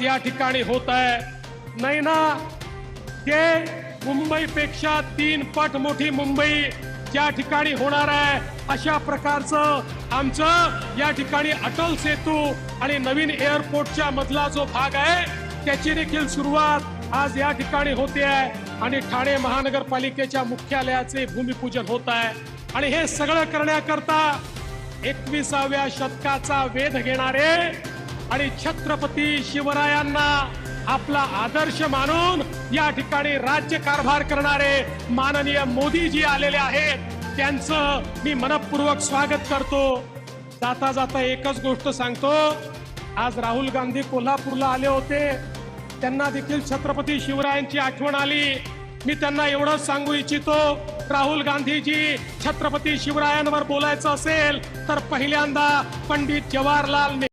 या ठिकाणी होत आहे. नाही ना? ते मुंबईपेक्षा तीन पट मोठी मुंबई ज्या ठिकाणी होणार आहे अशा प्रकारचं आमचं या ठिकाणी अटल सेतू आणि नवीन एअरपोर्टच्या मधला जो भाग आहे त्याची देखील सुरुवात आज या ठिकाणी होते आहे. आणि ठाणे महानगरपालिकेच्या मुख्यालयाचे भूमिपूजन होत आहे. आणि हे सगळं करण्याकरता एकविसाव्या शतकाचा वेध घेणारे आणि छत्रपती शिवरायांना आपला आदर्श मानून या ठिकाणी राज्य कारभार करणारे माननीय मोदीजी आलेले आहेत. त्यांचं मी मनपूर्वक स्वागत करतो. जाता जाता एकच गोष्ट सांगतो. आज राहुल गांधी कोल्हापूरला आले होते. त्यांना देखील छत्रपती शिवरायांची आठवण आली. मी त्यांना एवढंच सांगू इच्छितो राहुल गांधीजी छत्रपती शिवरायांवर बोलायचं असेल तर पहिल्यांदा पंडित जवाहरलाल नेहरू